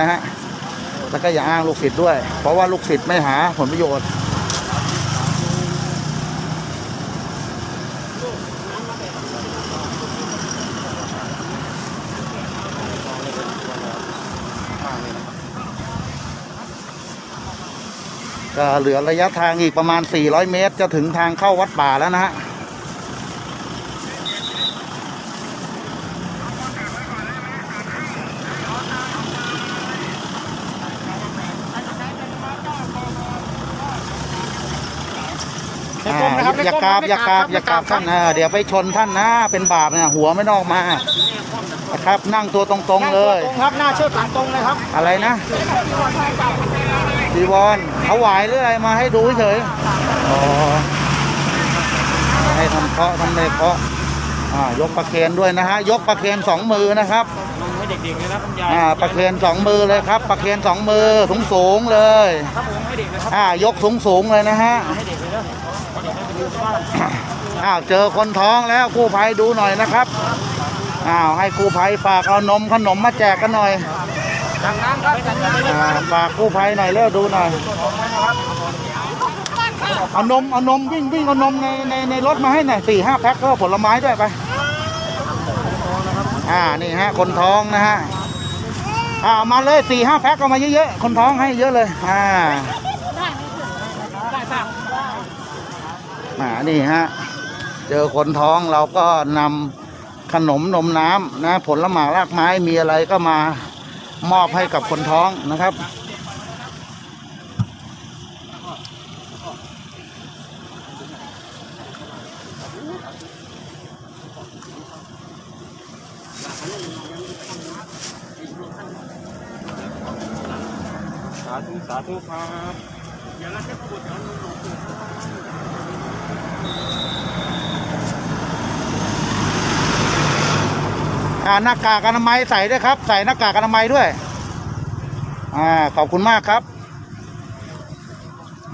นะฮะแล้วก็อย่าอ้างลูกศิษย์ด้วย เพราะว่าลูกศิษย์ไม่หาผลประโยชน์ก็เหลือระยะทางอีกประมาณ 400 เมตร จะถึงทางเข้าวัดป่าแล้วนะฮะ ในกรมนะครับอย่ากราบอย่ากราบอย่ากราบท่านนะเดี๋ยวไปชนท่านนะเป็นบาปเนี่ยหัวไม่นอกมานะครับนั่งตัวตรงๆเลยตรงครับหน้าเชือกหลังตรงเลยครับ อะไรนะจีวรเขาหวายหรืออะไรมาให้ดูเฉยอ๋อให้ทำเคราะห์ทำในเคราะห์อ่ายกประเคนด้วยนะฮะยกประเคนสองมือนะครับลงให้เด็กๆเลยนะคุณยายอ่าประเคนสองมือเลยครับ ประเคนสองมือสูงสูงๆเลยครับผมให้เด็กเลยครับอ่ายกสูงสูงๆเลยนะฮะให้เด็ก อ้าวเจอคนท้องแล้วกู้ภัยดูหน่อยนะครับอ้าวให้กู้ภัยฝากเอานมขนมมาแจกกันหน่อยจากน้ำครับฝากกู้ภัยหน่อยเร็วดูหน่อยเอานมเอานมวิ่งวิ่งเอานมในในในรถมาให้หน่อยสี่ห้าแพ็คก็ผลไม้ด้วยไปอ่านี่ฮะคนท้องนะฮะอ่ามาเลยสี่ห้าแพ็คเอามาเยอะๆคนท้องให้เยอะเลยอ่า อ่านี่ฮะ เจอคนท้องเราก็นำขนมนมน้ำนะ ผลไม้รากไม้มีอะไรก็มามอบให้กับคนท้องนะครับ สาธุสาธุครับอ่าห หน้ากากอนามัยใส่ด้วยครับ ใส่หน้ากากอนามัยด้วย อ่าขอบคุณมากครับ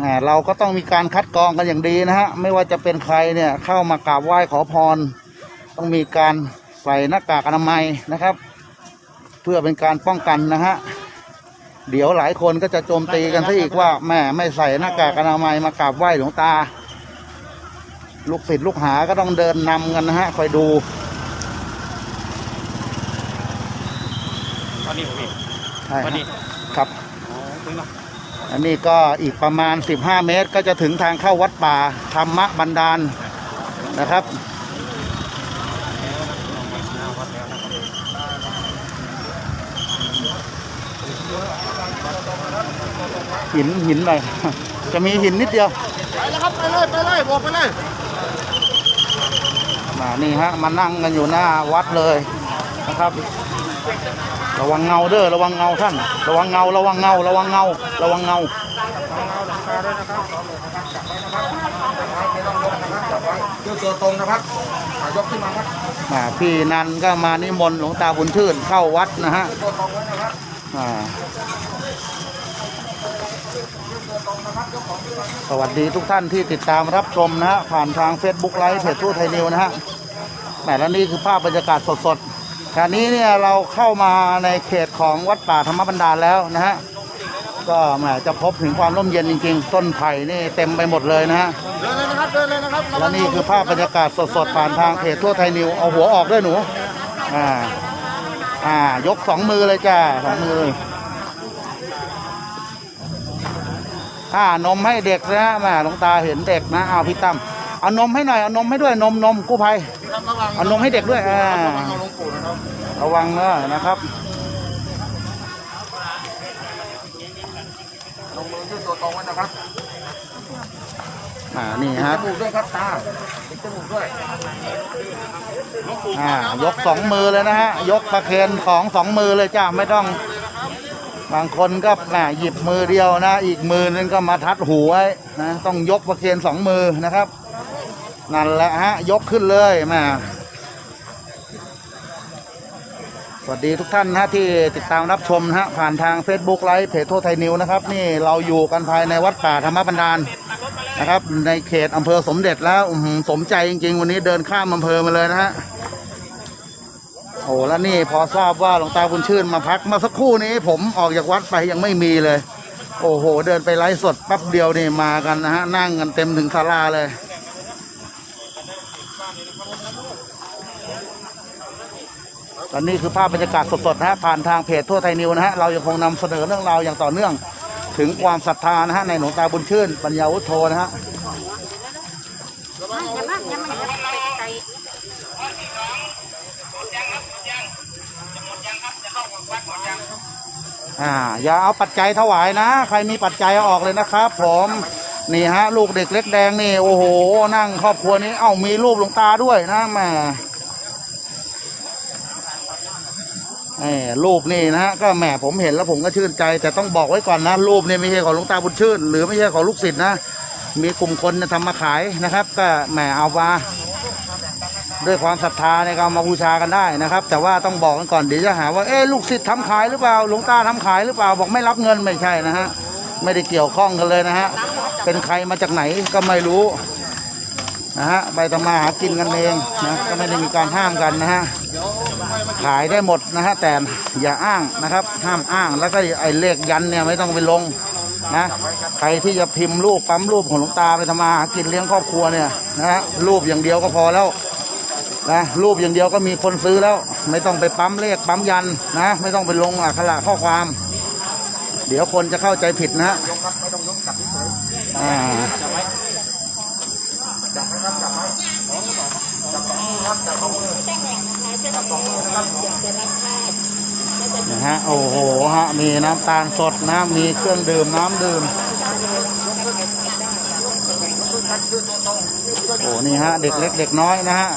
อ่าเราก็ต้องมีการคัดกรองกันอย่างดีนะฮะไม่ว่าจะเป็นใครเนี่ยเข้ามากราบไหว้ขอพร ต้องมีการใส่หน้ากากอนามัยนะครับ เพื่อเป็นการป้องกันนะฮะเดี๋ยวหลายคนก็จะโจมตีกันซะอีกว่าแม่ไม่ใส่หน้ากากอนามัยมากราบไหว้หลวงตา ลูกศิษย์ลูกหาก็ต้องเดินนำกันนะฮะ คอยดู ตอนนี้ผมเองใช่วันนี้ครับอ๋อถึงแล้วอันนี้ก็อีกประมาณ 15 เมตรก็จะถึงทางเข้าวัดป่า ธรรมบันดาลนะครับ หินหินหน่อย จะมีหินนิดเดียว ไปแล้วครับ ไปเลย ไปเลยบอกไปเลย มานี่ฮะมานั่งกันอยู่หน้าวัดเลยนะครับ ระวังเงาเด้อระวังเงาท่าน ระวังเงาระวังเงา ระวังเงา ระวังเงาเชือกตัวตรงนะครับยกขึ้นมาครับอ่าพี่นันก็มานิมนต์หลวงตาบุญชื่นเข้าวัดนะฮะตัวตรงไว้นะครับอ่า สวัสดีทุกท่านที่ติดตามรับชมนะฮะผ่านทาง Facebook ไลฟ์เพจทูตไทยนิวนะฮะแหมแล้วนี่คือภาพบรรยากาศสดๆขณะนี้เนี่ยเราเข้ามาในเขตของวัดป่าธรรมบันดาลแล้วนะฮะก็แหมจะพบถึงความร่มเย็นจริงๆ ต้นไผ่นี่เต็มไปหมดเลยนะฮะเดินเลยนะครับเดินเลยนะครับและนี่คือภาพบรรยากาศสดๆผ่านทางเพจทั่วไทยนิวเอาหัวออกด้วยหนูอ่าอ่ายกสองมือเลยจ้าสองมือ อ่านมให้เด็กนะแม่หลวงตาเห็นเด็กนะเอาพี่ตั้มเอานมให้หน่อยเอานมให้ด้วยนมนมกู้ภัยระวังเอานมให้เด็กด้วยอ่าเอาลงปู่นะครับระวังเนอะนะครับลงมือยืดตัวตรงไว้นะครับอ่านี่จฮะมูกด้วยครับตาปิดจมูกด้วยอ่ายกสองมือเลยนะฮะยกประเคนของสองมือเลยจ้าไม่ต้อง บางคนก็แหมหยิบมือเดียวนะ อีกมือนึงก็มาทัดหูไว้นะต้องยกประเคนสองมือนะครับ นั่นแหละฮะ ยกขึ้นเลยแม่สวัสดีทุกท่านนะที่ติดตามรับชมนะฮะผ่านทาง Facebook ไลฟ์เพจโทไทยนิวนะครับ นี่เราอยู่กันภายในวัดป่าธรรมบันดาลนะครับ ในเขตอำเภอสมเด็จแล้วสมใจจริง ๆ วันนี้เดินข้ามอำเภอมาเลยนะฮะ อ้แล้วนี่พอทราบว่าหลวงตาบุญชื่นมาพักมาสักครู่นี้ ผมออกจากวัดไปยังไม่มีเลย โอ้โห เดินไปไลฟ์สดแป๊บเดียวนี่มากันนะฮะนั่งกันเต็มถึงศาลาเลยตอนนี้คือภาพบรรยากาศสดๆนะฮะผ่านทางเพจทั่วไทยนิวนะฮะเรายังคงนำเสนอเรื่องราวอย่างต่อเนื่อง ถึงความศรัทธานะฮะในหลวงตาบุญชื่น ปัญญาวุฒโธนะฮะ อ่าอย่าเอาปัจจัยถวายนะ ใครมีปัจจัยเอาออกเลยนะครับผมนี่ฮะ ลูกเด็กเล็กแดงนี่โอ้โห นั่งครอบครัวนี้เอ้ามีรูปหลวงตาด้วยนะแม่แหมรูปนี่นะฮะก็แหมผมเห็นแล้วผมก็ชื่นใจ แต่ต้องบอกไว้ก่อนนะ รูปนี่ไม่ใช่ของหลวงตาบุญชื่น หรือไม่ใช่ของลูกศิษย์นะ มีกลุ่มคนทำมาขายนะครับ ก็แหมเอามา ด้วยความศรัทธาในการมาบูชากันได้นะครับ แต่ว่าต้องบอกกันก่อนเดี๋ยวจะหาว่าเอ๊ลูกศิษย์ทำขายหรือเปล่าหลวงตาทำขายหรือเปล่าบอกไม่รับเงินไม่ใช่นะฮะไม่ได้เกี่ยวข้องกันเลยนะฮะเป็นใครมาจากไหนก็ไม่รู้นะฮะใบตำมาหากินกันเองนะก็ไม่ได้มีการห้ามกันนะฮะขายได้หมดนะฮะแต่อย่าอ้างนะครับ ห้ามอ้างแล้วก็ไอ้เลขยันเนี่ยไม่ต้องไปลงนะใครที่จะพิมพ์รูปปั๊มรูปของหลวงตาไปทำมาหากินเลี้ยงครอบครัวเนี่ยนะฮะรูปอย่างเดียวก็พอแล้ว นะรูปอย่างเดียวก็มีคนซื้อแล้ว ไม่ต้องไปปั๊มเลขปั๊มยันนะ ไม่ต้องไปลงอักขระข้อความ เดี๋ยวคนจะเข้าใจผิดนะยกครับไม่ต้องยกจับเฉยอ่าจับไว้จับไว้ครับจับไว้จับสองมือครับจับสองมือจับสองมือนะครับนะฮะ โอ้โหฮะ มีน้ำตาลสดนะ มีเครื่องดื่มน้ำดื่ม โอ้นี่ฮะ เด็กเล็กเด็กน้อยนะฮะ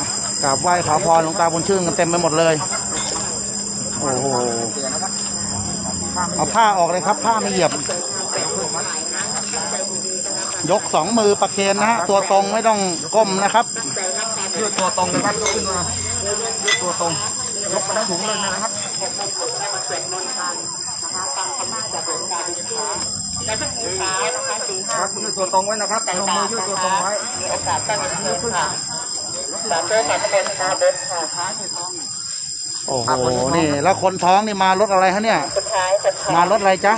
กราบไหว้ขอพรหลวงตาบุญชื่นกันเต็มไปหมดเลย โอ้โห เอาผ้าออกเลยครับ ผ้าไม่เหยียบ ยกสองมือประเคนนะฮะ ตัวตรงไม่ต้องก้มนะครับยืดตัวตรงนะครับยกขึ้นมายืดตัวตรงยกไปทั้งถุงเลยนะครับครับยืดตัวตรงไว้นะครับลงมือยืดตัวตรงไว้โอ้ โหนี่ แล้วคนท้องนี่มารถอะไรฮะเนี่ยมารถอะไรจ๊ะ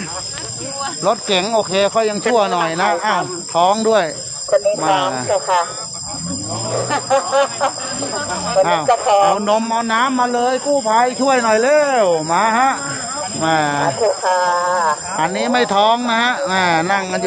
รถเก๋งโอเคค่อยยังชั่วหน่อยนะอ้าวท้องด้วย คนนี้ท้องเจ้าค่ะคนอ้านี้วก็ท้องเอานมเอาน้ำมาเลย กู้ภัยช่วยหน่อยเร็วมาฮะมาเจ้าค่ะอันนี้ไม่ท้องนะฮะอ่านั่งกันอยู่